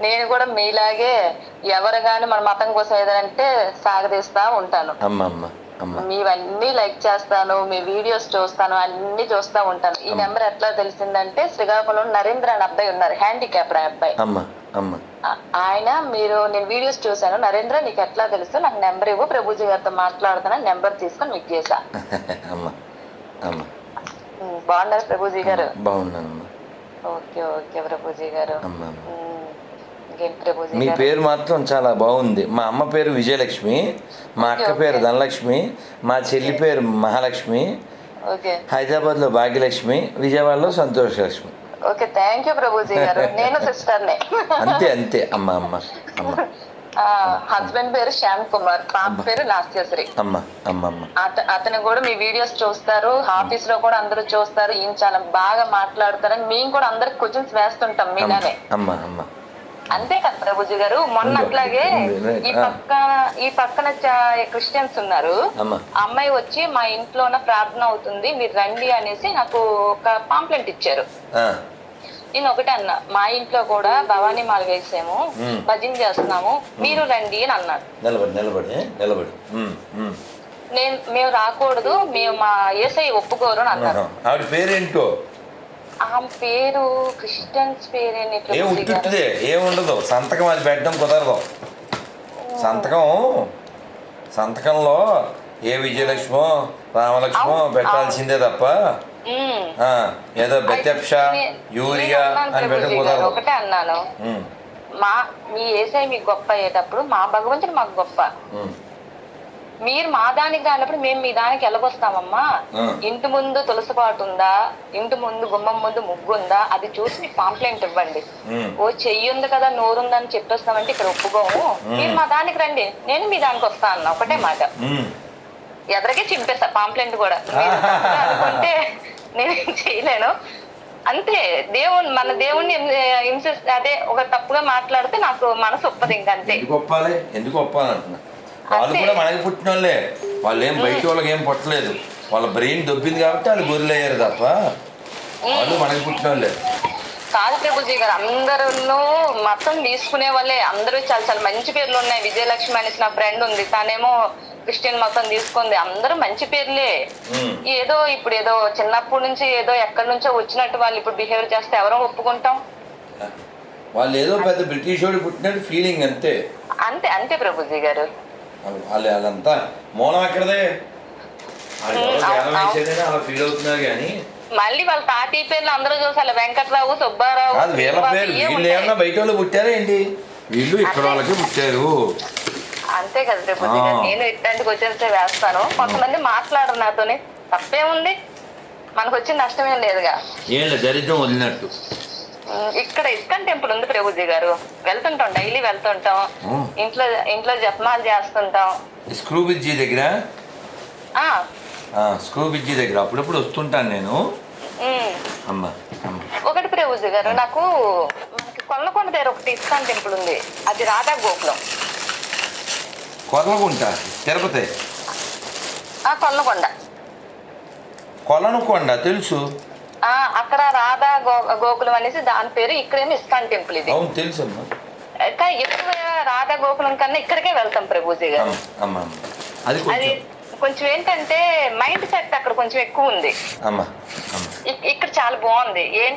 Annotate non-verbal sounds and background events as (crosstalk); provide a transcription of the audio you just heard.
నేను కూడా మీలాగే ఎవరు గాని మన మతం కోసం ఏదంటే సాగదీస్తా ఉంటాను. మీవన్నీ లైక్ చేస్తాను మీ వీడియోస్ చూస్తాను అన్ని చూస్తా ఉంటాను. ఈ నెంబర్ ఎట్లా తెలిసిందంటే శ్రీకాకుళం నరేంద్ర అని అబ్బాయి ఉన్నారు హ్యాండిక్యాప్ అబ్బాయి. ఆయన మీరు నేను వీడియోస్ చూశాను. నరేంద్ర నీకు ఎట్లా తెలుసు? నాకు నెంబర్ ఇవ్వు ప్రభుజీ గారితో మాట్లాడుతాను నెంబర్ తీసుకొని మీకు చేశా. (laughs) ఉమ్, బాగున్నారు ప్రభుజీ గారు. బాగున్నానమ్మా. ఓకే ఓకే ప్రభుజీ గారు అమ్మ అమ్మ ఉమ్, ఇంకేం ప్రభుజీ మీ పేరు మాత్రం చాలా బాగుంది. మా అమ్మ పేరు విజయలక్ష్మి మా అక్క పేరు ధనలక్ష్మి మా చెల్లి పేరు మహాలక్ష్మి ఓకే. హైదరాబాద్లో భాగ్యలక్ష్మి విజయవాడలో సంతోషలక్ష్మి. ఓకే థ్యాంక్ యూ ప్రభుజీ గారు. నేను సిస్టర్నే. అంతే అంతే. అమ్మ అమ్మ అమ్మ. హస్బెండ్ పేరు శ్యామ్ కుమార్ పాప పేరు నాస్యశ్రీ అమ్మ అమ్మ అమ్మ. అత అతను కూడా మీ వీడియోస్ చూస్తారు ఆఫీస్లో కూడా అందరూ చూస్తారు ఈయన చాలా బాగా మాట్లాడతారని మేము కూడా అందరికి క్వశ్చన్స్ వేస్తుంటాం మీలానే. అమ్మ అమ్మ. అంతే కదా ప్రభుజీ గారు మొన్న. అట్లాగే. ఈ ఆ. పక్కన ఈ పక్కన క్రిస్టియన్స్ ఉన్నారు అమ్మాయి వచ్చి మా ఇంట్లోన ప్రార్థన అవుతుంది మీరు రండి అనేసి నాకు ఒక పాంప్లెంట్ ఇచ్చారు నేను ఒకటే అన్నా మా ఇంట్లో కూడా భవానీ మాల వేసాము. భజన చేస్తున్నాము మీరు రండి అని అన్నారు నిలబడి. నేను మేము రాకూడదు మేము మా ఏసై ఒప్పుకోరు అని అన్నారు ఆహా. ఆవిడ పేరేంటో పేరు క్రిస్టియన్స్ పేరేంటి ఏం ప్రభుజీ గారు? ఉట్టిదే ఏం ఉండదు. సంతకం అది పెట్టడం కుదరదు. సంతకం సంతకంలో ఏ విజయలక్ష్మో రామలక్ష్మో పెట్టాల్సిందే తప్ప ఏదో నే- యూరియా అని పెట్టడం కుదరదు. ఒకటే అన్నాను. మా మీ ఏసై మీకు గొప్ప అయ్యేటప్పుడు మా భగవంతుడు మాకు గొప్ప. మీరు మా దానికి కానప్పుడు మేము మీ దానికి ఎలాగొస్తామమ్మా. ఇంటి ముందు తులసి పాటు ఉందా? ఇంటి ముందు గుమ్మం ముందు ముగ్గు ఉందా? అది చూసి మీకు పాంప్లెంట్ ఇవ్వండి. ఓ చెయ్యి ఉంది కదా నోరు ఉందని చెప్పేస్తామంటే ఇక్కడ ఒప్పుకోము. మీరు మా దానికి రండి. నేను మీ దానికి వస్తా అన్న. ఒకటే మాట. ఎదరికే చింపేస్తా పాంప్లెంట్ కూడా. అనుకుంటే నేను చేయలేను. అంతే దేవుని మన దేవుణ్ణి హింసిస్ అదే ఒక తప్పుగా మాట్లాడితే నాకు మనసు ఒప్పదు ఇంకంతే. ఎందుకు ఒప్పాలి? ఎందుకు ఒప్పాలి అంటున్నా వాళ్ళు. కూడా మనకి పుట్టిన వాళ్ళే వాళ్ళు ఏం బయట వాళ్ళకి ఏం పుట్టలేదు. వాళ్ళ బ్రెయిన్ దొబ్బింది కాబట్టి వాళ్ళు గొర్రెలయ్యారు తప్ప వాళ్ళు మనకి పుట్టిన వాళ్ళే కాదు ప్రభుజీ గారు అందరూ మతం తీసుకునే వాళ్ళే. అందరూ చాలా చాలా మంచి పేర్లు ఉన్నాయి. విజయలక్ష్మి అనేసి నా ఫ్రెండ్ ఉంది. తనేమో క్రిస్టియన్ మతం తీసుకుంది. అందరూ మంచి పేర్లే. ఏదో ఇప్పుడు ఏదో చిన్నప్పటి నుంచి ఏదో ఎక్కడి నుంచో వచ్చినట్టు వాళ్ళు ఇప్పుడు బిహేవ్ చేస్తే ఎవరో ఒప్పుకుంటాం? వాళ్ళు ఏదో పెద్ద బ్రిటిష్ వాడు పుట్టినట్టు ఫీలింగ్ అంతే. అంతే అంతే ప్రభుజీ గారు. వాళ్ళు వాళ్ళంతా మూలం. వేసేదని అలా ఫీల్ అవుతున్నారు కానీ మళ్ళీ వాళ్ళ తాతయ్య పేర్లు అందరూ చూసాలి. వెంకట్రావు సుబ్బారావు వీళ్ళ పేరు వీళ్ళు. ఏమన్నా బయట వాళ్ళు పుట్టారా ఏంటి? వీళ్ళు ఇక్కడ వాళ్ళకి పుట్టారు. అంతే కదా ఆ. నేను ఇట్లాంటికి వచ్చేస్తే వేస్తాను. కొంతమంది మాట్లాడరు నాతోని. తప్పేముంది? మనకు వచ్చిన నష్టమేం లేదుగా. ఏళ్ళ దరిద్రం వదిలినట్టు. ఇక్కడ ఇస్కాన్ టెంపుల్ ఉంది ప్రభుజీ గారు. వెళ్తుంటాం డైలీ వెళ్తుంటాం. ఇంట్లో ఇంట్లో జపమాలు చేస్తుంటాం. స్క్రూ బ్రిడ్జి దగ్గర? ఆ. ఆ, స్క్రూ బ్రిడ్జి దగ్గర. అప్పుడప్పుడు వస్తుంటాను నేను. అమ్మ ఒకటి ప్రభుజీ గారు నాకు కొల్లకొండ దగ్గర ఒకటి ఇస్కాన్ టెంపుల్ ఉంది. అది రాధా గోకులం కొలనుకుంట తిరుపతి కొల్లకొండ కొలనుకొండ తెలుసు? అక్కడ రాధా గో గోకులం అనేసి దాని పేరు ఇక్కడేమో ఇస్కాన్ టెంపుల్ ఇది. అవును తెలుసు కానీ ఎక్కువ రాధా గోకులం కన్నా ఇక్కడికే వెళ్తాం ప్రభుజీ గారు. అది కొంచెం. ఏంటంటే మైండ్ సెట్ అక్కడ కొంచెం ఎక్కువ ఉంది. ఇక్కడ చాలా బాగుంది. ఏంటి